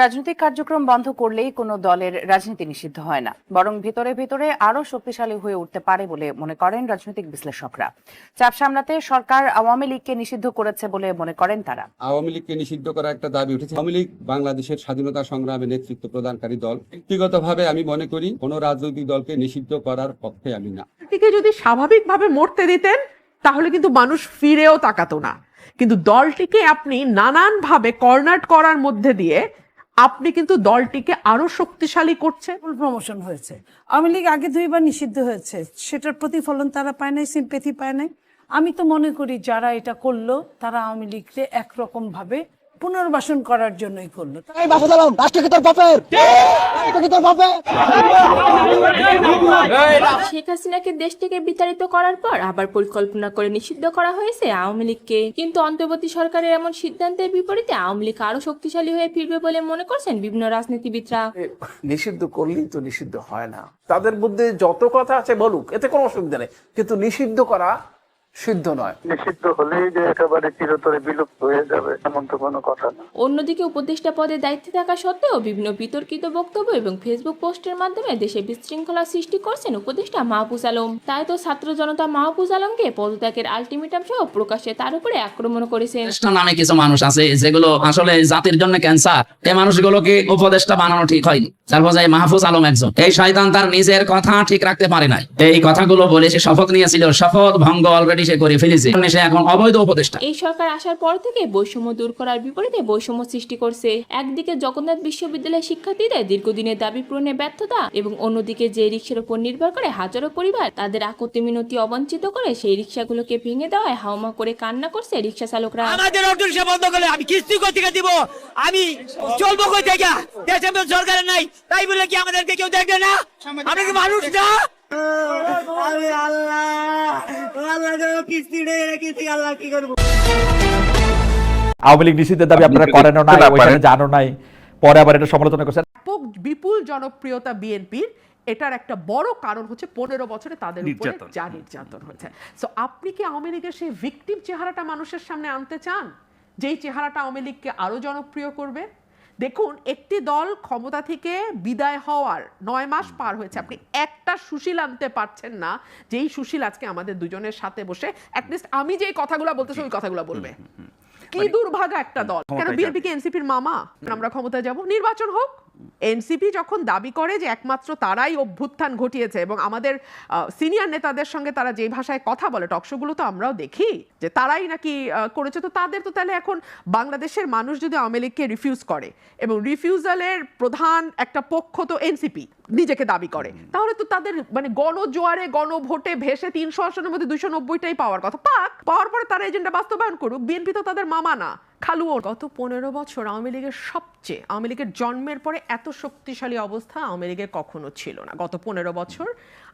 রাজনৈতিক কার্যক্রম বন্ধ করলেই কোনো দলের রাজনীতি নিষিদ্ধ হয় না। বরং ভিতরে ভিতরে আরও শক্তিশালী হয়ে উঠতে পারে বলে মনে করেন রাজনৈতিক বিশ্লেষকরা। চাপ সামলাতে সরকার আওয়ামী লীগকে নিষিদ্ধ করেছে বলে মনে করেন তারা। আওয়ামী লীগকে নিষিদ্ধ করা একটা দাবি উঠেছে। আওয়ামী লীগ বাংলাদেশের স্বাধীনতা সংগ্রামে নেতৃত্ব প্রদানকারী দল। ব্যক্তিগতভাবে আমি মনে করি কোন রাজনৈতিক দলকে নিষিদ্ধ করার পক্ষে আমি না। ব্যক্তিকে যদি স্বাভাবিকভাবে মরতে দিতেন তাহলে কিন্তু মানুষ ফিরেও তাকাতো না। কিন্তু দলটিকে আপনি নানানভাবে কর্নার করার মধ্যে দিয়ে আপনি কিন্তু দলটিকে আরও শক্তিশালী করছে প্রমোশন হয়েছে। আওয়ামী লীগ আগে দুইবার নিষিদ্ধ হয়েছে। সেটার প্রতিফলন তারা পায় নাই সিম্পেথি পায় নাই। আমি তো মনে করি যারা এটা করল, তারা আওয়ামী লীগকে একরকম ভাবে পুনর্বাসন করার জন্যই করল। এই বাসুদ আলম রাষ্ট্র কি তোর বাপের। রাষ্ট্র কি তোর বাপের। শেখ হাসিনাকে দেশ থেকে বিতাড়িত করার পর আবার পরিকল্পনা করে নিষিদ্ধ করা হয়েছে আওয়ামী লীগকে। কিন্তু অন্তর্বর্তী সরকারের এমন সিদ্ধান্তের বিপরীতে আওয়ামী লীগ আরও শক্তিশালী হয়ে ফিরবে বলে মনে করছেন বিভিন্ন রাজনীতিবিদরা। নিষিদ্ধ করলেই তো নিষিদ্ধ হয় না। তাদের মধ্যে যত কথা আছে বলুক এতে কোনো অসুবিধা নেই। কিন্তু নিষিদ্ধ করা সিদ্ধ নয়। নিষিদ্ধ হলেই যে একেবারে চিরতরে বিলুপ্ত হয়ে যাবে এমন তো কোনো কথা না। অন্যদিকে উপদেষ্টা পদে দায়িত্বে থাকা সত্ত্বেও বিভিন্ন বিতর্কিত বক্তব্য এবং ফেসবুক পোস্টের মাধ্যমে দেশে বিশৃঙ্খলা সৃষ্টি করছেন উপদেষ্টা মাহফুজ আলম। তাই তো ছাত্র জনতা মাহফুজ আলমকে পদত্যাগের আলটিমেটাম সহ প্রকাশ্যে তার উপরে আক্রমণ করেছেন। উপদেষ্টা নামে কিছু মানুষ আছে যেগুলো আসলে জাতির জন্য ক্যান্সার। এই মানুষগুলোকে উপদেষ্টা বানানো ঠিক হয়নি। তারপর যাই মাহফুজ আলম একজন। এই শয়তান তার নিজের কথা ঠিক রাখতে পারে নাই। এই কথাগুলো বলে সে শপথ নিয়েছিল। শপথ ভঙ্গ অলরেডি সে করে ফেলেছে। সে এখন অবৈধ উপদেষ্টা। এই সরকার আসার পর থেকে বৈষম্য দূর করার বিপরীতে বৈষম্য সৃষ্টি করছে। একদিকে জগন্নাথ বিশ্ববিদ্যালয়ের শিক্ষার্থীদের দীর্ঘদিনের দাবি পূরণে ব্যর্থতা এবং অন্যদিকে যে রিক্সার উপর নির্ভর করে হাজারো পরিবার তাদের আকতি মিনতি অবঞ্চিত করে সেই রিক্সাগুলোকে ভেঙে দেওয়ায় হাওমা করে কান্না করছে রিক্সা চালকরা। আমাদের অটো রিক্সা বন্ধ করলে আমি কিস্তি কই থেকে দিব। আমি চলবো কই থেকে? দেশে তো সরকার নাই। তাই বলে কি আমাদেরকে কেউ দেখবে না? আমরা কি মানুষ না? আমি আল্লাহ। আল্লাহ কিস্তি নেই আল্লাহ কি করব? আওয়ামী লীগ নিষিদ্ধের দাবি আপনারা করেনও নাই ওইখানে জানো নাই। পরে আবার এটা সমালোচনা করছেন। ব্যাপক বিপুল জনপ্রিয়তা বিএনপির এটার একটা বড় কারণ হচ্ছে পনেরো বছরে তাদের উপরে যা নির্যাতন হয়েছে। সো আপনি কি আওয়ামী লীগের সেই ভিকটিম চেহারাটা মানুষের সামনে আনতে চান? যেই চেহারাটা আওয়ামী লীগকে আরও জনপ্রিয় করবে? দেখুন একটি দল ক্ষমতা থেকে বিদায় হওয়ার নয় মাস পার হয়েছে। আপনি একটা সুশীল আনতে পারছেন না যেই সুশীল আজকে আমাদের দুজনের সাথে বসে অ্যাটলিস্ট আমি যেই কথাগুলো বলতেছি ওই কথাগুলো বলবে। কি দুর্ভাগা একটা দল। কেন বিএনপি কে এনসিপির মামা? আমরা ক্ষমতায় যাব। নির্বাচন হোক এনসিপি যখন দাবি করে যে একমাত্র তারাই অভ্যুত্থান ঘটিয়েছে এবং আমাদের সিনিয়র নেতাদের সঙ্গে তারা যে ভাষায় কথা বলে টকশোগুলো তো আমরাও দেখি যে তারাই নাকি করেছে। তো তাদের তো তাহলে এখন বাংলাদেশের মানুষ যদি আওয়ামী লীগকে রিফিউজ করে এবং রিফিউজালের প্রধান একটা পক্ষ তো এনসিপি নিজেকে দাবি করে তাহলে তো তাদের মানে গণজোয়ারে গণভোটে ভেসে তিনশো আসনের মধ্যে দুইশো নব্বইটাই পাওয়ার কথা। পাক পাওয়ার পরে তারা এজেন্ডা বাস্তবায়ন করুক বিএনপি তো তাদের মামা না। খালুও গত পনেরো বছর আওয়ামী লীগের সবচেয়ে, আওয়ামী লীগের জন্মের পরে এত শক্তিশালী অবস্থা আওয়ামী লীগের কখনো ছিল না। গত পনেরো বছর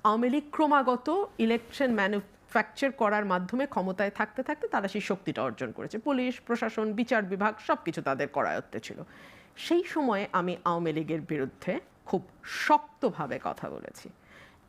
আওয়ামী লীগ ক্রমাগত ইলেকশন ম্যানুফ্যাকচার করার মাধ্যমে ক্ষমতায় থাকতে থাকতে তারা সেই শক্তিটা অর্জন করেছে। পুলিশ, প্রশাসন, বিচার বিভাগ সব কিছু তাদের করায়ত্তে ছিল। সেই সময়ে আমি আওয়ামী লীগের বিরুদ্ধে খুব শক্তভাবে কথা বলেছি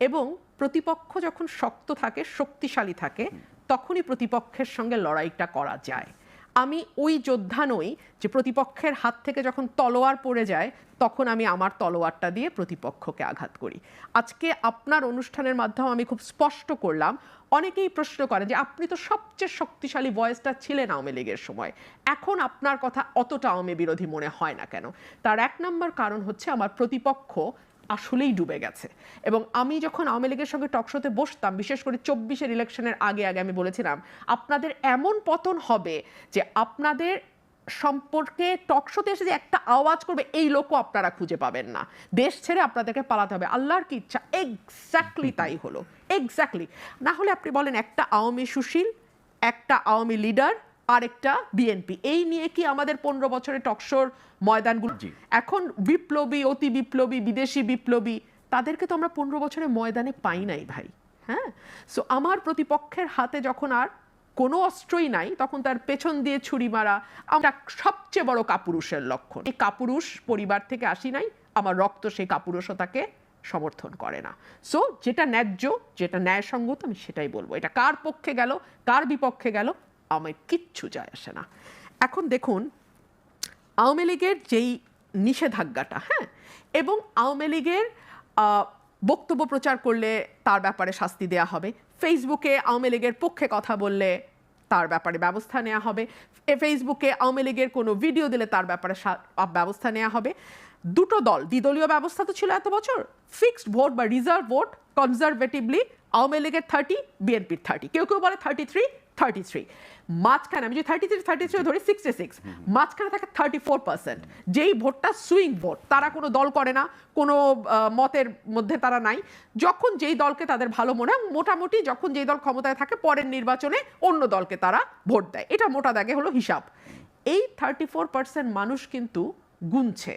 এবং প্রতিপক্ষ যখন শক্ত থাকে, শক্তিশালী থাকে, তখনই প্রতিপক্ষের সঙ্গে লড়াইটা করা যায়। আমি ওই যোদ্ধা নই যে প্রতিপক্ষের হাত থেকে যখন তলোয়ার পড়ে যায়, তখন আমি আমার তলোয়ারটা দিয়ে প্রতিপক্ষকে আঘাত করি। আজকে আপনার অনুষ্ঠানের মাধ্যমে আমি খুব স্পষ্ট করলাম, অনেকেই প্রশ্ন করে যে আপনি তো সবচেয়ে শক্তিশালী ভয়েসটা ছিলেন আওয়ামী লীগের সময়। এখন আপনার কথা অতটা আওয়ামী বিরোধী মনে হয় না কেন? তার এক নম্বর কারণ হচ্ছে আমার প্রতিপক্ষ আসলেই ডুবে গেছে। এবং আমি যখন আওয়ামী লীগের সঙ্গে টকশোতে বসতাম, বিশেষ করে চব্বিশের ইলেকশনের আগে আগে আমি বলেছিলাম, আপনাদের এমন পতন হবে যে আপনাদের সম্পর্কে টকশোতে এসে যে একটা আওয়াজ করবে, এই লোকও আপনারা খুঁজে পাবেন না। দেশ ছেড়ে আপনাদেরকে পালাতে হবে। আল্লাহর কি ইচ্ছা? এক্স্যাক্টলি তাই হলো। এক্স্যাক্টলি না হলে আপনি বলেন একটা আওয়ামী সুশীল, একটা আওয়ামী লিডার আরেকটা বিএনপি এই নিয়ে কি আমাদের পনেরো বছরের টকশোর ময়দানগুলো। এখন বিপ্লবী অতি বিপ্লবী বিদেশি বিপ্লবী তাদেরকে তো আমরা পনেরো বছরে ময়দানে পাই নাই ভাই হ্যাঁ? সো আমার প্রতিপক্ষের হাতে যখন আর কোনো অস্ত্রই নাই তখন তার পেছন দিয়ে ছুরি মারা আমরা সবচেয়ে বড় কাপুরুষের লক্ষণ। এই কাপুরুষ পরিবার থেকে আসি নাই আমার রক্ত সেই কাপুরুষতাকে সমর্থন করে না। সো যেটা ন্যায্য যেটা ন্যায়সঙ্গত আমি সেটাই বলব। এটা কার পক্ষে গেল কার বিপক্ষে গেল আমার কিচ্ছু যায় আসে না। এখন দেখুন আওয়ামী লীগের যেই নিষেধাজ্ঞাটা হ্যাঁ? এবং আওয়ামী লীগের বক্তব্য প্রচার করলে তার ব্যাপারে শাস্তি দেয়া হবে। ফেসবুকে আওয়ামী লীগের পক্ষে কথা বললে তার ব্যাপারে ব্যবস্থা নেওয়া হবে। এ, ফেসবুকে আওয়ামী লীগের কোনো ভিডিও দিলে তার ব্যাপারে ব্যবস্থা নেওয়া হবে। দুটো দল, দ্বিদলীয় ব্যবস্থা তো ছিল এত বছর, ফিক্সড ভোট বা রিজার্ভ ভোট, কনজারভেটিভলি আওয়ামী লীগের থার্টি, বিএনপির থার্টি, কেউ কেউ বলে থার্টি থ্রি থার্টি থ্রি মাঝখানে, আমি যদি থার্টি থ্রি থার্টি থ্রি ধরি সিক্সটি সিক্স মাঝখানে থাকে থার্টি ফোর পার্সেন্ট যেই ভোটটা সুইং ভোট তারা কোনো দল করে না, কোনো মতের মধ্যে তারা নাই। যখন যেই দলকে তাদের ভালো মনে হয়, মোটামুটি যখন যেই দল ক্ষমতায় থাকে, পরের নির্বাচনে অন্য দলকে তারা ভোট দেয়। এটা মোটা দাগে হলো হিসাব। এই থার্টি ফোর পার্সেন্ট মানুষ কিন্তু গুনছে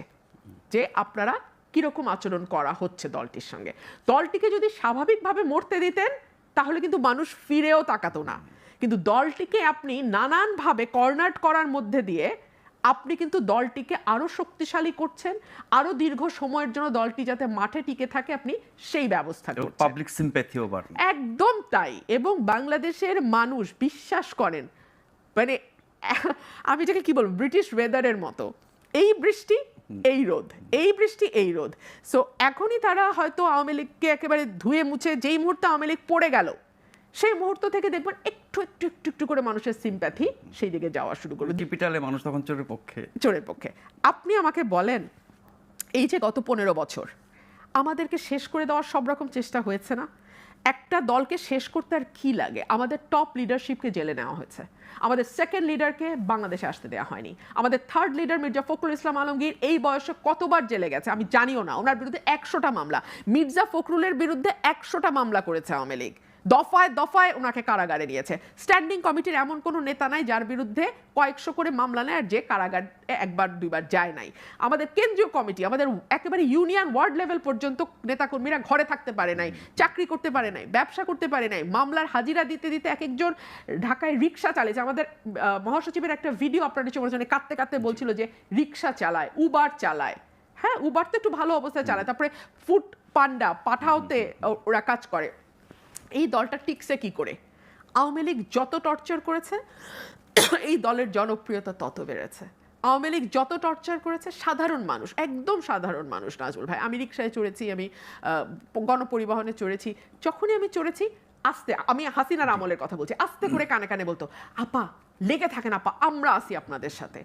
যে আপনারা কীরকম আচরণ করা হচ্ছে দলটির সঙ্গে। দলটিকে যদি স্বাভাবিকভাবে মরতে দিতেন, তাহলে কিন্তু মানুষ ফিরেও তাকাতো না। কিন্তু দলটিকে আপনি নানানভাবে কর্নার করার মধ্যে দিয়ে আপনি কিন্তু দলটিকে আরও শক্তিশালী করছেন আরও দীর্ঘ সময়ের জন্য দলটি যাতে মাঠে টিকে থাকে আপনি সেই ব্যবস্থা করছেন। পাবলিক সিম্প্যাথিও বাড়ে একদম তাই। এবং বাংলাদেশের মানুষ বিশ্বাস করেন মানে আমি এটাকে কি বলব ব্রিটিশ ওয়েদারের মতো। এই বৃষ্টি এই রোদ এই বৃষ্টি এই রোদ। সো এখনই তারা হয়তো আওয়ামী লীগকে একেবারে ধুয়ে মুছে যেই মুহূর্তে আওয়ামী লীগ পড়ে গেল সেই মুহূর্ত থেকে দেখবেন একটু একটু একটু একটু করে মানুষের সিম্প্যাথি সেই দিকে যাওয়া শুরু করবে ক্যাপিটালে মানুষ তখন চোরের পক্ষে। চোরের পক্ষে। আপনি আমাকে বলেন এই যে গত পনেরো বছর আমাদেরকে শেষ করে দেওয়ার সব রকম চেষ্টা হয়েছে না? একটা দলকে শেষ করতে আর কি লাগে? আমাদের টপ লিডারশিপকে জেলে নেওয়া হয়েছে। আমাদের সেকেন্ড লিডারকে বাংলাদেশে আসতে দেওয়া হয়নি। আমাদের থার্ড লিডার মির্জা ফখরুল ইসলাম আলমগীর এই বয়সে কতবার জেলে গেছে? আমি জানিও না। ওনার বিরুদ্ধে একশোটা মামলা। মির্জা ফখরুলের বিরুদ্ধে একশোটা মামলা করেছে আওয়ামী লীগ। দফায় দফায় ওনাকে কারাগারে নিয়েছে। স্ট্যান্ডিং কমিটির এমন কোনো নেতা নাই যার বিরুদ্ধে কয়েকশো করে মামলা নেয় আর যে কারাগার একবার দুইবার যায় নাই। আমাদের কেন্দ্রীয় কমিটি, আমাদের একেবারে ইউনিয়ন ওয়ার্ড লেভেল পর্যন্ত নেতাকর্মীরা ঘরে থাকতে পারে নাই, চাকরি করতে পারে নাই, ব্যবসা করতে পারে নাই, মামলার হাজিরা দিতে দিতে এক একজন ঢাকায় রিক্সা চালিয়েছে আমাদের মহাসচিবের একটা ভিডিও আপনার নিচে মনে কাঁদতে কাঁদতে বলছিল যে রিক্সা চালায়, উবার চালায়। হ্যাঁ উবার তো একটু ভালো অবস্থায় চালায়, তারপরে ফুড পান্ডা, পাঠাওতে ওরা কাজ করে। এই দলটা টিকছে কি করে? আওয়ামী লীগ যত টর্চার করেছে, এই দলের জনপ্রিয়তা তত বেড়েছে। আওয়ামী লীগ যত টর্চার করেছে, সাধারণ মানুষ, একদম সাধারণ মানুষ নাজমুল ভাই। আমি রিক্সায় চড়েছি, আমি গণপরিবহনে চড়েছি। যখনই আমি চড়েছি, আস্তে, আমি হাসিনার আমলের কথা বলছি, আস্তে করে কানে কানে বলতো, আপা, লেগে থাকেন, আপা, আমরা আছি আপনাদের সাথে।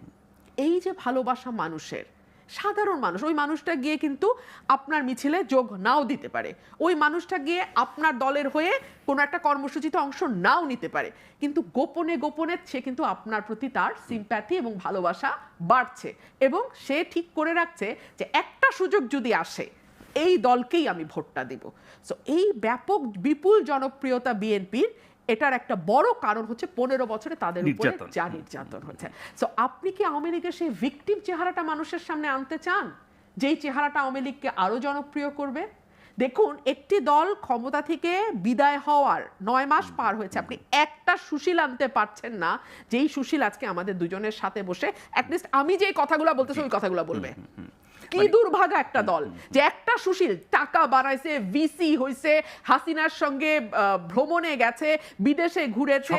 এই যে ভালোবাসা মানুষের সাধারণ মানুষ, ওই মানুষটা গিয়ে কিন্তু আপনার মিছিলে যোগ নাও দিতে পারে। ওই মানুষটা গিয়ে আপনার দলের হয়ে কোনো একটা কর্মসূচিতে অংশ নাও নিতে পারে। কিন্তু গোপনে গোপনে সে কিন্তু আপনার প্রতি তার সিম্প্যাথি এবং ভালোবাসা বাড়ছে এবং সে ঠিক করে রাখছে যে একটা সুযোগ যদি আসে, এই দলকেই আমি ভোটটা দিব। সো এই ব্যাপক, বিপুল জনপ্রিয়তা বিএনপির এটার একটা বড় কারণ হচ্ছে পনেরো বছরে তাদের উপরে যা নির্যাতন হয়েছে সো আপনি কি আওয়ামী লীগের সেই ভিকটিম চেহারাটা মানুষের সামনে আনতে চান? যেই চেহারাটা আওয়ামী লীগকে আরও জনপ্রিয় করবে? দেখুন একটি দল ক্ষমতা থেকে বিদায় হওয়ার নয় মাস পার হয়েছে। আপনি একটা সুশীল আনতে পারছেন না। যেই সুশীল আজকে আমাদের দুজনের সাথে বসে অ্যাটলিস্ট আমি যে কথাগুলো বলতেছি ওই কথাগুলো বলবে। কি দুর্ভাগা একটা দল যে একটা সুশীল টাকা বাড়াইছে ভিসি হইছে হাসিনার সঙ্গে ভ্রমণে গেছে বিদেশে ঘুরেছে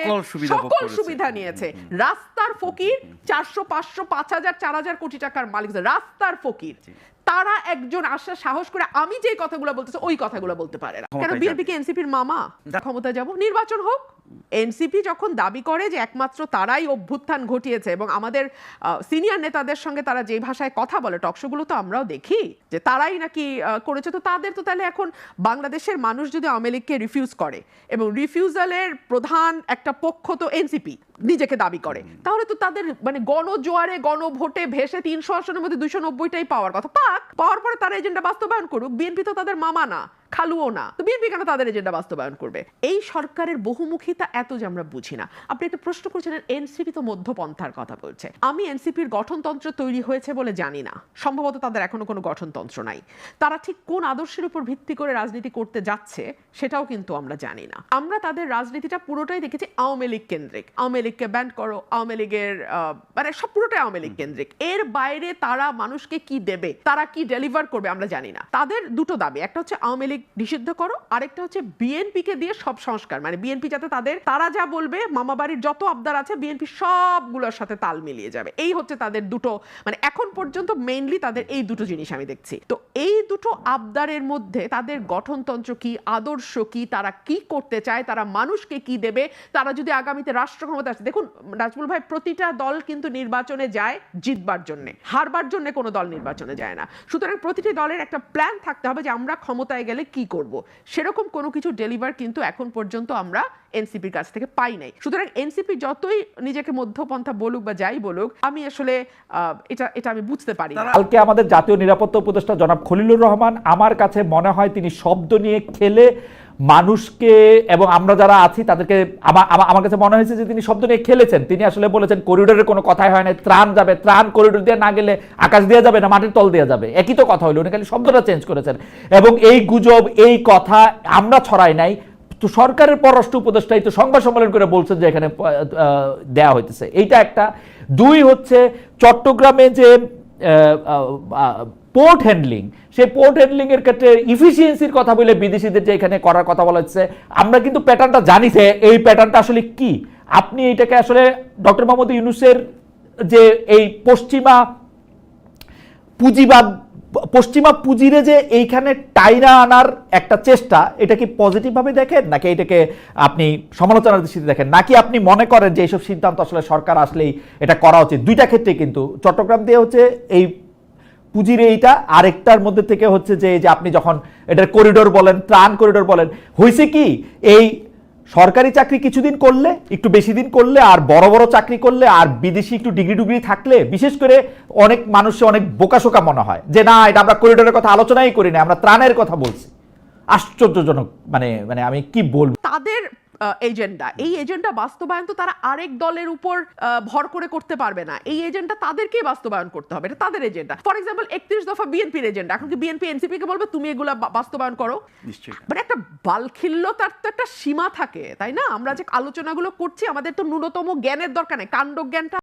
সকল। সুবিধা নিয়েছে। রাস্তার ফকির চারশো পাঁচশো পাঁচ হাজার চার হাজার কোটি টাকার মালিক রাস্তার ফকির তারা একজন আসা সাহস করে আমি যে কথাগুলো বলতেছি ওই কথাগুলো বলতে পারে না। কেন বিএনপি কে এনসিপির মামা? ক্ষমতা যাব? নির্বাচন হোক। এনসিপি যখন দাবি করে যে একমাত্র তারাই অভ্যুত্থান ঘটিয়েছে এবং আমাদের সিনিয়র নেতাদের সঙ্গে তারা যে ভাষায় কথা বলে টকশোগুলো তো আমরাও দেখি যে তারাই নাকি করেছে তো তাদের তো তাহলে এখন বাংলাদেশের মানুষ যদি আওয়ামী লীগকে রিফিউজ করে এবং রিফিউজালের প্রধান একটা পক্ষ তো এনসিপি নিজেকে দাবি করে তাহলে তো তাদের মানে গণজোয়ারে গণভোটে ভেসে তিনশো আসনের মধ্যে দুইশো নব্বইটাই পাওয়ার কথা। পাক পরে তারা এজেন্ডা বাস্তবায়ন করুক বিএনপি তো তাদের মামা না। খালুও না। তো বিএনপি কেন তাদের এজেন্ডা বাস্তবায়ন করবে? এই সরকারের বহুমুখিতা এত যে আমরা বুঝি না। আপনি একটা প্রশ্ন করেছিলেন, এনসিপি তো মধ্যপন্থার কথা বলছে। আমি এনসিপির গঠনতন্ত্র তৈরি হয়েছে বলে জানি না। সম্ভবত তাদের এখনও কোনো গঠনতন্ত্র নাই। তারা ঠিক কোন আদর্শের উপর ভিত্তি করে রাজনীতি করতে যাচ্ছে, সেটাও কিন্তু আমরা জানি না। আমরা তাদের রাজনীতিটা পুরোটাই দেখেছি আওয়ামী লীগ কেন্দ্রিক। আওয়ামী লীগকে ব্যান্ড করো, আওয়ামী লীগের মানে সব পুরোটাই আওয়ামী লীগ কেন্দ্রিক। এর বাইরে তারা মানুষকে কি দেবে? তারা কি ডেলিভার করবে আমরা জানি না। তাদের দুটো দাবি। একটা হচ্ছে আওয়ামী লীগ নিষিদ্ধ করো, আরেকটা হচ্ছে বিএনপি কে দিয়ে সব সংস্কার। মানে বিএনপি যাতে তাদের, তারা যা বলবে, মামা বাড়ির যত আবদার আছে বিএনপি সবগুলোর সাথে তাল মিলিয়ে যাবে। এই হচ্ছে তাদের দুটো মানে এখন পর্যন্ত মেইনলি তাদের এই দুটো জিনিস আমি দেখছি। তো এই দুটো আবদারের মধ্যে তাদের গঠনতন্ত্র কি, আদর্শ কি, তারা কি করতে চায়, তারা মানুষকে কি দেবে, তারা যদি আগামীতে রাষ্ট্র ক্ষমতা আসে, দেখুন নাজমুল ভাই, প্রতিটা দল কিন্তু নির্বাচনে যায় জিতবার জন্য, হারবার জন্য কোনো দল নির্বাচনে যায় না। সুতরাং প্রতিটি দলের একটা প্ল্যান থাকতে হবে যে আমরা ক্ষমতায় গেলে কি করব? সেরকম কোনো কিছু ডেলিভার কিন্তু এখন পর্যন্ত আমরা এনসিপির কাছ থেকে পাই নাই। সুতরাং এনসিপি যতই নিজেকে মধ্যপন্থা বলুক বা যাই বলুক, আমি আসলে এটা এটা আমি বুঝতে পারি কালকে আমাদের জাতীয় নিরাপত্তা উপদেষ্টা জনাব খলিলুর রহমান, আমার কাছে মনে হয় তিনি শব্দ নিয়ে খেলে মানুষকে এবং আমরা যারা আছি, তাদেরকে আমার কাছে মনে হয়েছে যে তিনি শব্দ নিয়ে খেলেছেন। তিনি আসলে বলেছেন, করিডোরের কোনো কথাই হয় না, ত্রাণ যাবে, ত্রাণ করিডোর দিয়ে না গেলে আকাশ দিয়ে যাবে না, মাটির তল দিয়ে যাবে। একই তো কথা হলো, উনি খালি শব্দটা চেঞ্জ করেছেন। এবং এই গুজব, এই কথা আমরা ছড়াই নাই। তো সরকারের পররাষ্ট্র উপদেষ্টাই তো সংবাদ সম্মেলন করে বলছেন যে এখানে দেয়া হইতেছে। এইটা একটা। দুই হচ্ছে, চট্টগ্রামে যে পোর্ট হ্যান্ডলিং সেই পোর্ট হ্যান্ডলিং এর ক্ষেত্রে ইফিসিয়েন্সির কথা বলে বিদেশিদের যে এখানে করার কথা বলা হচ্ছে, আমরা কিন্তু প্যাটার্নটা জানি যে এই প্যাটার্নটা আসলে কি? আপনি এটাকে আসলে ডক্টর মোহাম্মদ ইউনুসের যে এই পশ্চিমা পুঁজিবাদ, পশ্চিমা পুঁজিরে যে এইখানে টাইনা আনার একটা চেষ্টা, এটা কি পজিটিভ ভাবে দেখেন? নাকি এটাকে আপনি সমালোচনার দৃষ্টিতে দেখেন? নাকি আপনি মনে করেন যে এইসব সিদ্ধান্ত আসলে সরকার আসলেই এটা করা উচিত? দুইটা ক্ষেত্রে কিন্তু, চট্টগ্রাম দিয়ে হচ্ছে এই পুঁজির এইটা আরেকটার মধ্যে থেকে হচ্ছে যে যে আপনি যখন এটার করিডোর বলেন, ত্রাণ করিডোর বলেন হয়েছে কি, এই সরকারি চাকরি কিছুদিন করলে, একটু বেশি দিন করলে, আর বড় বড় চাকরি করলে, আর বিদেশি একটু ডিগ্রি ডুগ্রি থাকলে, বিশেষ করে অনেক মানুষে অনেক বোকাশোকা মনে হয়, যে না, এটা আমরা করিডোরের কথা আলোচনাই করি না আমরা ত্রাণের কথা বলছি। আশ্চর্যজনক মানে মানে আমি কি বলব? তাদের এজেন্ডা এই এজেন্ডা বাস্তবায়ন তো তারা আরেক দলের উপর ভর করে করতে পারবে না। এই এজেন্ডা তাদেরকেই বাস্তবায়ন করতে হবে। এটা তাদের এজেন্ডা ফর এক্সাম্পল একত্রিশ দফা বিএনপির এজেন্ডা এখন কি বিএনপি এনসিপি কে বলবে তুমি এগুলা বাস্তবায়ন করো নিশ্চয়ই। মানে একটা বালখিল্যতার তো একটা সীমা থাকে তাই না? আমরা যে আলোচনাগুলো করছি আমাদের তো ন্যূনতম জ্ঞানের দরকার নেই। কাণ্ড জ্ঞানটা